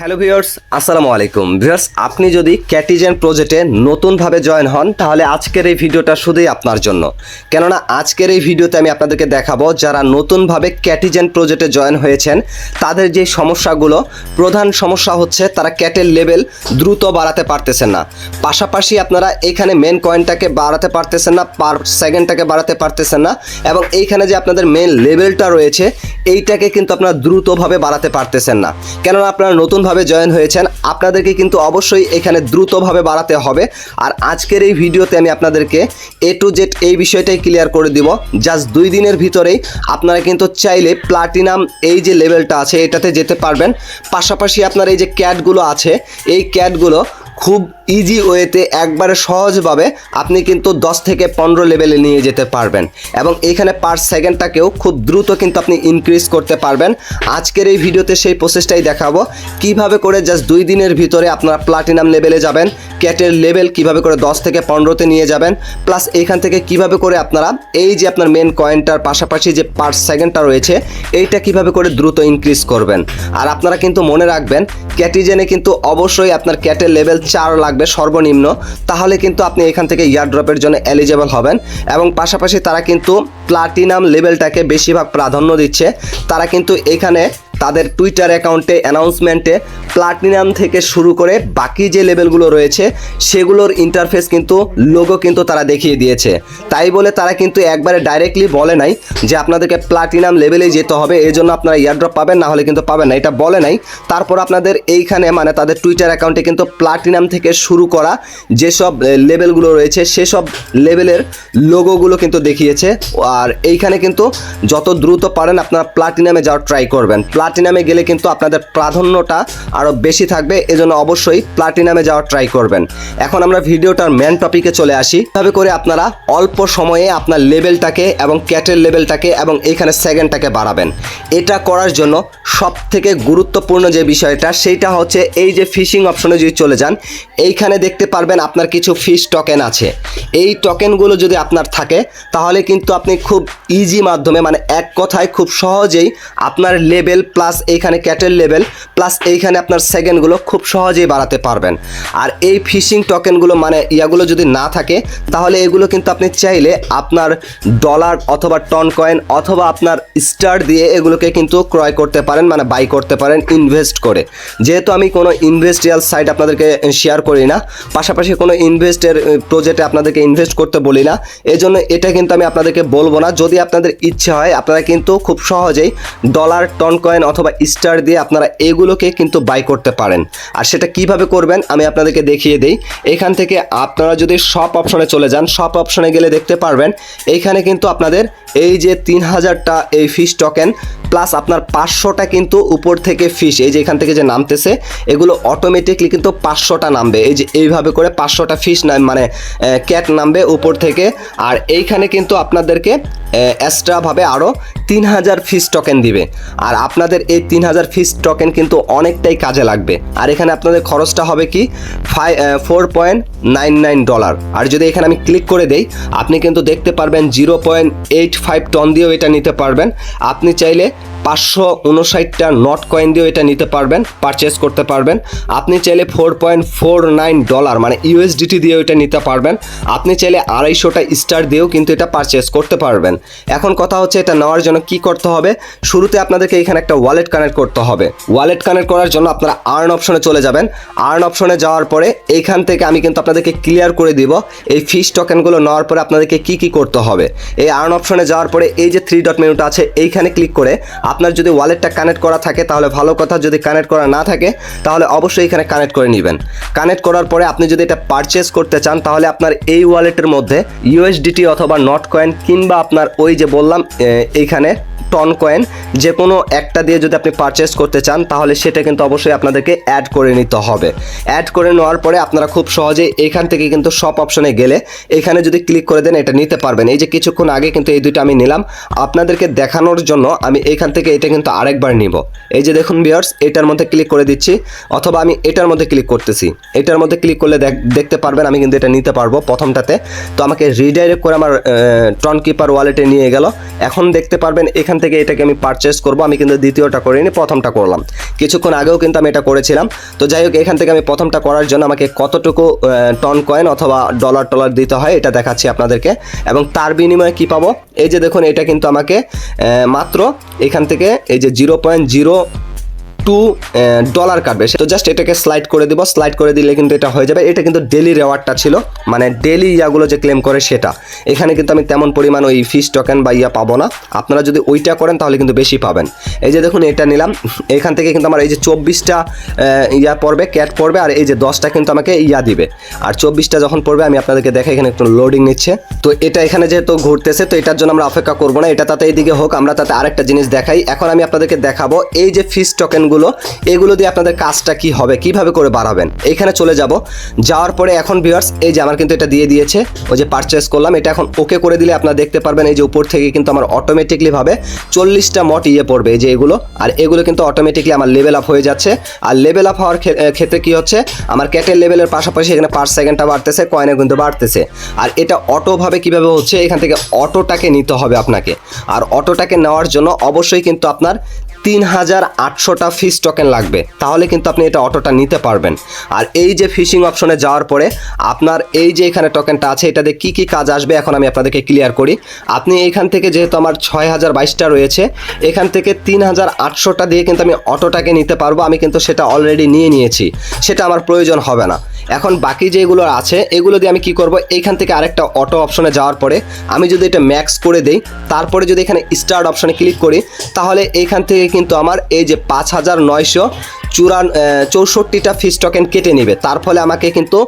Hello viewers, আসসালামু আলাইকুম। Viewers, আপনি যদি ক্যাটিজেন প্রজেক্টে নতুনভাবে জয়েন হন, তাহলে আজকের এই ভিডিওটা শুধুই আপনার জন্য। কেননা আজকের এই ভিডিওতে আমি আপনাদেরকে দেখাবো যারা নতুনভাবে ক্যাটিজেন প্রজেক্টে জয়েন হয়েছেন, তাদের যে সমস্যাগুলো, প্রধান সমস্যা হচ্ছে তারা ক্যাটের লেভেল দ্রুত বাড়াতে পারতেছেন না। পাশাপাশি আপনারা এখানে মেন কয়েনটাকে বাড়াতে পারতেছেন না পার সেকেন্ডটাকে বাড়াতে পারতেছেন না, এবং এইখানে যে আপনাদের মেন লেভেলটা রয়েছে, এইটাকে কিন্তু আপনারা দ্রুতভাবে বাড়াতে পারতেছেন না। কেননা আপনারা নতুনভাবে জয়েন হয়েছেন, আপনাদেরকে কিন্তু অবশ্যই এখানে দ্রুতভাবে বাড়াতে হবে। আর আজকের এই ভিডিওতে আমি আপনাদেরকে এ টু জেড এই বিষয়টাই ক্লিয়ার করে দিব। জাস্ট দুই দিনের ভিতরেই আপনারা কিন্তু চাইলে প্লাটিনাম এই যে লেভেলটা আছে, এটাতে যেতে পারবেন। পাশাপাশি আপনার এই যে ক্যাটগুলো আছে, এই ক্যাটগুলো খুব ইজি ওয়েতে একবারে সহজভাবে আপনি কিন্তু 10 থেকে পনেরো লেভেলে নিয়ে যেতে পারবেন। এবং এইখানে পার সেকেন্ডটাকেও খুব দ্রুত কিন্তু আপনি ইনক্রিজ করতে পারবেন। আজকের এই ভিডিওতে সেই প্রসেসটাই দেখাবো। কীভাবে করে জাস্ট দুই দিনের ভিতরে আপনারা প্লাটিনাম লেভেলে যাবেন ক্যাটের লেভেল কীভাবে করে 10 থেকে পনেরোতে নিয়ে যাবেন প্লাস এখান থেকে কীভাবে করে আপনারা এই যে আপনার মেন কয়েনটার পাশাপাশি যে পার সেকেন্ডটা রয়েছে, এইটা কীভাবে করে দ্রুত ইনক্রিজ করবেন। আর আপনারা কিন্তু মনে রাখবেন ক্যাটিজেনে কিন্তু অবশ্যই আপনার ক্যাটের লেভেল চার লাগবে সর্বনিম্ন। তাহলে কিন্তু আপনি এখান থেকে ইয়ার ড্রপের জন্য এলিজেবল হবেন এবং পাশাপাশি তারা কিন্তু প্লাটিনাম লেভেলটাকে বেশিরভাগ প্রাধান্য দিচ্ছে। তারা কিন্তু এখানে তাদের টুইটার অ্যাকাউন্টে অ্যানাউন্সমেন্টে প্লাটিনাম থেকে শুরু করে বাকি যে লেভেলগুলো রয়েছে, সেগুলোর ইন্টারফেস কিন্তু লোগো কিন্তু তারা দেখিয়ে দিয়েছে। তাই বলে তারা কিন্তু একবারে ডাইরেক্টলি বলে নাই যে আপনাদেরকে প্লাটিনাম লেভেলেই যেতে হবে, এই জন্য আপনারা ইয়ারড্রপ পাবেন, না হলে কিন্তু পাবেন না। এটা বলে নাই। তারপর আপনাদের এইখানে মানে তাদের টুইটার অ্যাকাউন্টে কিন্তু প্লাটিনাম থেকে শুরু করা যেসব লেভেলগুলো রয়েছে, সেসব লেভেলের লোগোগুলো কিন্তু দেখিয়েছে। আর এইখানে কিন্তু যত দ্রুত পারেন আপনারা প্লাটিনামে যাওয়ার ট্রাই করবেন। প্লাটিনামে গেলে কিন্তু আপনাদের প্রাধান্যটা আরও বেশি থাকবে, এজন্য অবশ্যই প্লাটিনামে যাওয়ার ট্রাই করবেন। এখন আমরা ভিডিওটার মেন টপিকে চলে আসি। এভাবে করে আপনারা অল্প সময়ে আপনার লেভেলটাকে এবং ক্যাটের লেভেলটাকে এবং এইখানে সেকেন্ডটাকে বাড়াবেন। এটা করার জন্য সব থেকে গুরুত্বপূর্ণ যে বিষয়টা, সেইটা হচ্ছে এই যে ফিশিং অপশনে যদি চলে যান, এইখানে দেখতে পারবেন আপনার কিছু ফিশ টোকেন আছে। এই টোকেনগুলো যদি আপনার থাকে, তাহলে কিন্তু আপনি খুব ইজি মাধ্যমে মানে এক কথায় খুব সহজেই আপনার লেভেল প্লাস এইখানে ক্যাটের লেভেল, প্লাস এইখানে আপনার সেকেন্ডগুলো খুব সহজেই বাড়াতে পারবেন। আর এই ফিশিং টোকেনগুলো মানে ইয়াগুলো যদি না থাকে, তাহলে এগুলো কিন্তু আপনি চাইলে আপনার ডলার অথবা টন কয়েন অথবা আপনার স্টার দিয়ে এগুলোকে কিন্তু ক্রয় করতে পারেন মানে বাই করতে পারেন ইনভেস্ট করে। যেহেতু আমি কোনো ইনভেস্টিয়াল সাইট আপনাদেরকে শেয়ার করি না, পাশাপাশি কোনো ইনভেস্টের প্রজেক্টে আপনাদেরকে ইনভেস্ট করতে বলি না এই জন্য এটা কিন্তু আমি আপনাদেরকে বলব না। যদি আপনাদের ইচ্ছে হয়, আপনারা কিন্তু খুব সহজেই ডলার টন কয়েন অথবা স্টার দিয়ে আপনারা এগুলোকে কিন্তু বাই করতে পারেন। আর সেটা কীভাবে করবেন আমি আপনাদেরকে দেখিয়ে দিই। এখান থেকে আপনারা যদি সব অপশনে চলে যান সব অপশনে গেলে দেখতে পারবেন, এইখানে কিন্তু আপনাদের এই যে তিন হাজারটা এই ফিস টোকেন প্লাস আপনার পাঁচশোটা কিন্তু উপর থেকে ফিশ এই যে এখান থেকে যে নামতেছে, এগুলো অটোমেটিকলি কিন্তু পাঁচশোটা নামবে। এই যে এইভাবে করে পাঁচশোটা ফিশ মানে ক্যাট নামবে উপর থেকে। আর এইখানে কিন্তু আপনাদেরকে এক্সট্রাভাবে আরও তিন হাজার ফিস টোকেন দিবে। আর আপনাদের এই তিন হাজার ফিস টোকেন কিন্তু অনেকটাই কাজে লাগবে। আর এখানে আপনাদের খরচটা হবে কি? Five four point nine nine dollar আর যদি এখানে আমি ক্লিক করে দেই, আপনি কিন্তু দেখতে পারবেন zero point eight five ton দিয়েও এটা নিতে পারবেন। আপনি চাইলে পাঁচশো উনষাটটা নট কয়েন দিয়েও এটা নিতে পারবেন পারচেস করতে পারবেন। আপনি চাইলে four point four nine dollar মানে ইউএসডিটি দিয়েও এটা নিতে পারবেন। আপনি চাইলে আড়াইশোটা স্টার দিয়েও কিন্তু এটা পারচেস করতে পারবেন। এখন কথা হচ্ছে এটা নেওয়ার জন্য কি করতে হবে? শুরুতে আপনাদেরকে এখানে একটা ওয়ালেট কানেক্ট করতে হবে। ওয়ালেট কানেক্ট করার জন্য আপনারা আর্ন অপশনে চলে যাবেন। আর্ন অপশনে যাওয়ার পরে এইখান থেকে আমি কিন্তু আপনাদেরকে ক্লিয়ার করে দিব এই ফিস টোকেনগুলো নেওয়ার পরে আপনাদেরকে কি কি করতে হবে। এই আর্ন অপশনে যাওয়ার পরে এই যে থ্রি ডট মেনুটা আছে, এইখানে ক্লিক করে আপনার যদি ওয়ালেটটা কানেক্ট করা থাকে, তাহলে ভালো কথা। যদি কানেক্ট করা না থাকে, তাহলে অবশ্যই এখানে কানেক্ট করে নেবেন। কানেক্ট করার পরে আপনি যদি এটা পারচেস করতে চান, তাহলে আপনার এই ওয়ালেটের মধ্যে ইউএসডিটি অথবা নট কয়েন কিংবা আপনার ওই যে বললাম এইখানে টন কয়েন যে কোনো একটা দিয়ে যদি আপনি পারচেস করতে চান, তাহলে সেটা কিন্তু অবশ্যই আপনাদেরকে অ্যাড করে নিতে হবে। অ্যাড করে নেওয়ার পরে আপনারা খুব সহজে এখান থেকে কিন্তু শপ অপশনে গেলে এখানে যদি ক্লিক করে দেন, এটা নিতে পারবেন। এই যে কিছুক্ষণ আগে কিন্তু এই দুইটা আমি নিলাম। আপনাদেরকে দেখানোর জন্য আমি এখান থেকে এটা কিন্তু আরেকবার নিব। এই যে দেখুন বিয়ার্স এটার মধ্যে ক্লিক করে দিচ্ছি, অথবা আমি এটার মধ্যে ক্লিক করতেছি। এটার মধ্যে ক্লিক করলে দেখ- দেখতে পারবেন, আমি কিন্তু এটা নিতে পারব প্রথমটাতে। তো আমাকে রিডাইরেক্ট করে আমার টন কিপার ওয়ালেটে নিয়ে গেল। এখন দেখতে পারবেন এখান থেকে এটাকে আমি পারচেস করব। আমি কিন্তু দ্বিতীয়টা করিনি, প্রথমটা করলাম। কিছুক্ষণ আগেও কিন্তু আমি এটা করেছিলাম। তো যাই হোক, এখান থেকে আমি প্রথমটা করার জন্য আমাকে কতটুকু টন কয়েন অথবা ডলার টলার দিতে হয়, এটা দেখাচ্ছি আপনাদেরকে। এবং তার বিনিময়ে কি পাবো? এই যে দেখুন, এটা কিন্তু আমাকে মাত্র এখান থেকে এই যে zero point zero two dollar কাটবে। তো জাস্ট এটাকে স্লাইড করে দিব। স্লাইড করে দিলে কিন্তু এটা হয়ে যাবে। এটা কিন্তু ডেলি রেওয়ার্ডটা ছিল। মানে ডেলি ইয়াগুলো যে ক্লেম করে সেটা। এখানে কিন্তু আমি তেমন পরিমাণ ওই ফিস টোকেন বা ইয়া পাবো না। আপনারা যদি ওইটা করেন তাহলে কিন্তু বেশি পাবেন। এই যে দেখুন, এটা নিলাম। এখান থেকে কিন্তু আমার এই যে চব্বিশটা ইয়া পড়বে ক্যাট পড়বে, আর এই যে দশটা কিন্তু আমাকে ইয়া দিবে। আর চব্বিশটা যখন পড়বে, আমি আপনাদেরকে দেখে এখানে একটু লোডিং নিচ্ছে। তো এটা এখানে যেহেতু ঘুরতেছে, তো এটার জন্য আমরা অপেক্ষা করব না। এটা তাতে এইদিকে হোক, আমরা তাতে আরেকটা জিনিস দেখাই। এখন আমি আপনাদেরকে দেখাবো, এই যে ফিস টোকেনগুলো এগুলো দিয়ে আপনাদের কাজটা কি হবে, কীভাবে করে বাড়াবেন? এখানে চলে যাব। যাওয়ার পরে এখন ভিউয়ার্স এই যে আমার কিন্তু এটা দিয়ে দিয়েছে, ওই যে পারচেস করলাম, এটা এখন ওকে করে দিলে আপনারা দেখতে পারবেন, এই যে উপর থেকে কিন্তু আমার অটোমেটিকলি ভাবে চল্লিশটা মট ইয়ে পড়বে এই যে এগুলো, আর এগুলো কিন্তু অটোমেটিকলি আমার লেভেল আপ হয়ে যাচ্ছে। আর লেভেল আপ হওয়ার ক্ষে- ক্ষেত্রে কি হচ্ছে, আমার ক্যাটের লেভেলের পাশাপাশি এখানে পার সেকেন্ডটা বাড়তেছে কয়েনে কিন্তু বাড়তেছে। আর এটা অটোভাবে কীভাবে হচ্ছে, এখান থেকে অটোটাকে নিতে হবে আপনাকে। আর অটোটাকে নেওয়ার জন্য অবশ্যই কিন্তু আপনার তিন হাজার আটশোটা ফিস টোকেন লাগবে। তাহলে কিন্তু আপনি এটা অটোটা নিতে পারবেন। আর এই যে ফিশিং অপশনে যাওয়ার পরে আপনার এই যে এখানে টোকেনটা আছে এটাতে কি কি কাজ আসবে এখন আমি আপনাদেরকে ক্লিয়ার করি। আপনি এখান থেকে যেহেতু আমার ছয় হাজার বাইশটা রয়েছে, এখান থেকে তিন হাজার আটশোটা দিয়ে কিন্তু আমি অটোটাকে নিতে পারব। আমি কিন্তু সেটা অলরেডি নিয়ে নিয়েছি। সেটা আমার প্রয়োজন হবে না। এখন বাকি যেগুলো আছে, এগুলো দিয়ে আমি কি করব? এইখান থেকে আরেকটা অটো অপশনে যাওয়ার পরে আমি যদি এটা ম্যাক্স করে দেই, তারপরে যদি এখানে স্টার্ট অপশনে ক্লিক করি, তাহলে এইখান থেকে কিন্তু আমার এই যে পাঁচ হাজার নয়শো চুরান চৌষট্টিটা ফিস টোকেন কেটে নেবে। তার ফলে আমাকে কিন্তু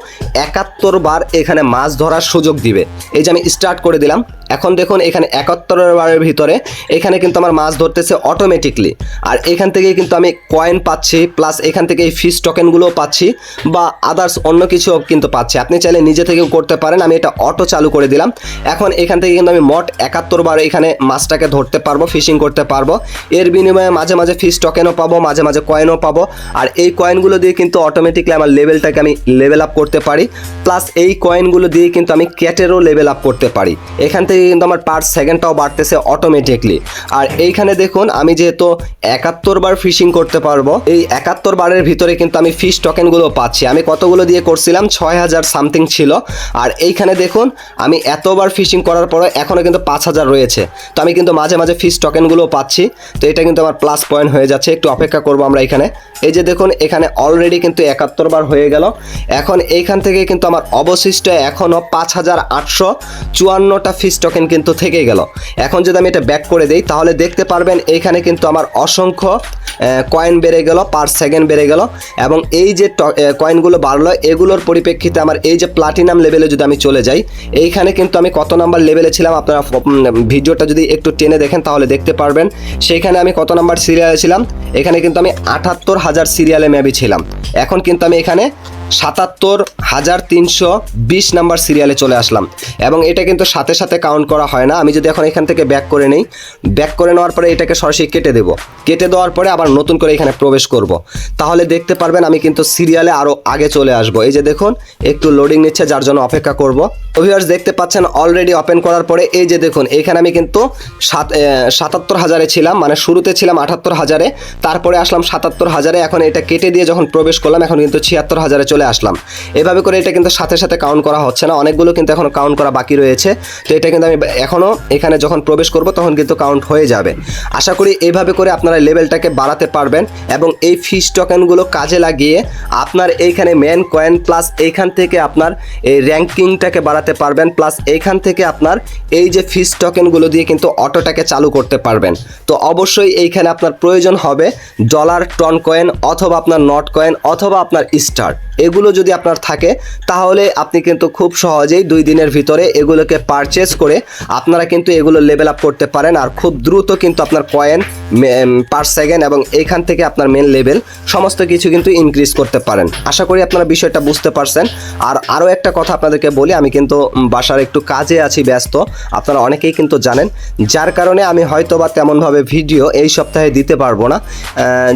একাত্তর বার এখানে মাছ ধরার সুযোগ দিবে। এই যে আমি স্টার্ট করে দিলাম। এখন দেখুন, এখানে একাত্তর বারের ভিতরে এখানে কিন্তু আমার মাছ ধরতেছে অটোমেটিকলি আর এখান থেকে কিন্তু আমি কয়েন পাচ্ছি প্লাস এখান থেকে এই ফিস টোকেনগুলোও পাচ্ছি, বা আদার্স অন্য কিছুও কিন্তু পাচ্ছি। আপনি চাইলে নিজে থেকেও করতে পারেন, আমি এটা অটো চালু করে দিলাম। এখন এখান থেকে কিন্তু আমি মোট একাত্তর বার এখানে মাছটাকে ধরতে পারব ফিশিং করতে পারব। এর বিনিময়ে মাঝে মাঝে ফিস টোকেনও পাবো, মাঝে মাঝে কয়েনও পাবো। আর এই কয়েনগুলো দিয়ে কিন্তু অটোমেটিকলি আমার লেভেলটাকে আমি লেভেল আপ করতে পারি প্লাস এই কয়েনগুলো দিয়ে কিন্তু আমি ক্যাটেরও লেভেল আপ করতে পারি। এখান থেকে কিন্তু আমার পার সেকেন্ডটাও বাড়তেছে অটোমেটিকলি আর এইখানে দেখুন, আমি যেহেতু একাত্তর বার ফিশিং করতে পারব, এই একাত্তর বারের ভিতরে কিন্তু আমি ফিশ টোকেনগুলো পাচ্ছি। আমি কতগুলো দিয়ে করছিলাম? ছয় হাজার সামথিং ছিল। আর এইখানে দেখুন, আমি এতবার ফিশিং করার পরে এখনও কিন্তু পাঁচ হাজার রয়েছে। তো আমি কিন্তু মাঝে মাঝে ফিশ টোকেনগুলো পাচ্ছি। তো এটা কিন্তু আমার প্লাস পয়েন্ট হয়ে যাচ্ছে। একটু অপেক্ষা করব আমরা এখানে। এই যে দেখুন, এখানে অলরেডি কিন্তু একাত্তর বার হয়ে গেল। এখন এইখান থেকে কিন্তু আমার অবশিষ্ট এখনও পাঁচ হাজার আটশো চুয়ান্নটা ফিস টোকেন কিন্তু থেকে গেল। এখন যদি আমি এটা ব্যাক করে দিই, তাহলে দেখতে পারবেন এইখানে কিন্তু আমার অসংখ্য কয়েন বেড়ে গেল পার সেকেন্ড বেড়ে গেল। এবং এই যে কয়েনগুলো বাড়লো, এগুলোর পরিপ্রেক্ষিতে আমার এই যে প্লাটিনাম লেভেলে যদি আমি চলে যাই, এইখানে কিন্তু আমি কত নাম্বার লেভেলে ছিলাম? আপনারা ভিডিওটা যদি একটু টেনে দেখেন, তাহলে দেখতে পারবেন। সেইখানে আমি কত নাম্বার সিরিয়ালে ছিলাম? এখানে কিন্তু আমি আটাত্তর হাজার সিরিয়ালে মেবি ছিলাম। এখন কিন্তু আমি এখানে সাতাত্তর হাজার তিনশো বিশ নাম্বার সিরিয়ালে চলে আসলাম। এবং এটা কিন্তু সাথে সাথে কাউন্ট করা হয় না। আমি যদি এখন এখান থেকে ব্যাক করে নেই ব্যাক করে নেওয়ার পরে এটাকে সরাসরি কেটে দেবো। কেটে দেওয়ার পরে আবার নতুন করে এখানে প্রবেশ করব। তাহলে দেখতে পারবেন আমি কিন্তু সিরিয়ালে আরও আগে চলে আসব। এই যে দেখুন, একটু লোডিং নিচ্ছে, যার জন্য অপেক্ষা করব। ভিউয়ার্স দেখতে পাচ্ছেন অলরেডি ওপেন করার পরে এই যে দেখুন, এখানে আমি কিন্তু সাত সাতাত্তর হাজারে ছিলাম। মানে শুরুতে ছিলাম আটাত্তর হাজারে, তারপরে আসলাম সাতাত্তর হাজারে। এখন এটা কেটে দিয়ে যখন প্রবেশ করলাম, এখন কিন্তু ছিয়াত্তর হাজারে চলে আসলাম। এভাবে করে এটা কিন্তু সাথে সাথে কাউন্ট করা হচ্ছে না। অনেকগুলো কিন্তু এখন কাউন্ট করা বাকি রয়েছে। তো এটা কিন্তু আমি এখনও এখানে যখন প্রবেশ করব তখন কিন্তু কাউন্ট হয়ে যাবে। আশা করি এইভাবে করে আপনারা লেভেলটাকে বাড়াতে পারবেন এবং এই ফিস টোকেনগুলো কাজে লাগিয়ে আপনার এইখানে মেন কয়েন প্লাস এইখান থেকে আপনার এই র্যাঙ্কিংটাকে বাড়াতে পারবেন। প্লাস এইখান থেকে আপনার এই যে ফিস টোকেনগুলো দিয়ে কিন্তু অটোটাকে চালু করতে পারবেন। তো অবশ্যই এইখানে আপনার প্রয়োজন হবে ডলার টন কয়েন অথবা আপনার নট কয়েন অথবা আপনার স্টার এগুলো যদি আপনার থাকে, তাহলে আপনি কিন্তু খুব সহজেই দুই দিনের ভিতরে এগুলোকে পারচেস করে আপনারা কিন্তু এগুলো লেভেল আপ করতে পারেন আর খুব দ্রুত কিন্তু আপনার কয়েন পার সেকেন্ড এবং এইখান থেকে আপনার মেন লেভেল সমস্ত কিছু কিন্তু ইনক্রিজ করতে পারেন। আশা করি আপনারা বিষয়টা বুঝতে পারছেন। আর আরও একটা কথা আপনাদেরকে বলি, আমি কিন্তু বাসার একটু কাজে আছি, ব্যস্ত। আপনারা অনেকেই কিন্তু জানেন, যার কারণে আমি হয়তো বা তেমনভাবে ভিডিও এই সপ্তাহে দিতে পারব না।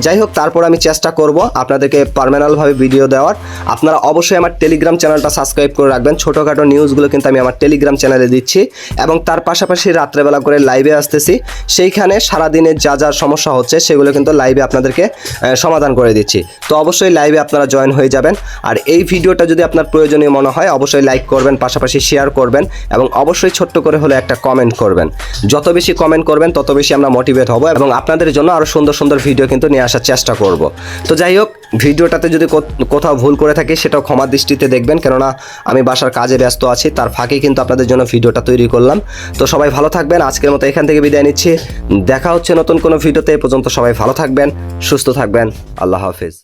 যাই হোক, তারপর আমি চেষ্টা করব আপনাদেরকে পার্মানেন্টভাবে ভিডিও দেওয়ার। আপনারা অবশ্যই আমার টেলিগ্রাম চ্যানেলটা সাবস্ক্রাইব করে রাখবেন। ছোটোখাটো নিউজগুলো কিন্তু আমি আমার টেলিগ্রাম চ্যানেলে দিচ্ছি। এবং তার পাশাপাশি রাত্রেবেলা করে লাইভে আসতেছি। সেইখানে সারাদিনের যা যা সমস্যা হচ্ছে, সেগুলো কিন্তু লাইভে আপনাদেরকে সমাধান করে দিচ্ছি। তো অবশ্যই লাইভে আপনারা জয়েন হয়ে যাবেন। আর এই ভিডিওটা যদি আপনার প্রয়োজনীয় মনে হয়, অবশ্যই লাইক করবেন, পাশাপাশি শেয়ার করবেন এবং অবশ্যই ছোট্ট করে হলে একটা কমেন্ট করবেন। যত বেশি কমেন্ট করবেন, তত বেশি আমরা মোটিভেট হব এবং আপনাদের জন্য আরও সুন্দর সুন্দর ভিডিও কিন্তু নিয়ে আসার চেষ্টা করব। তো যাই হোক ভিডিওটাতে যদি কোথাও ভুল করে থাকি সেটাও ক্ষমা দৃষ্টিতে দেখবেন। কেননা আমি বাসার কাজে ব্যস্ত আছি, তার ফাঁকে কিন্তু আপনাদের জন্য ভিডিওটা তৈরি করলাম। তো সবাই ভালো থাকবেন, আজকের মতো এখান থেকে বিদায় নিচ্ছি। দেখা হচ্ছে নতুন কোনো ভিডিওতে, এ পর্যন্ত সবাই ভালো থাকবেন, সুস্থ থাকবেন। আল্লাহ হাফিজ।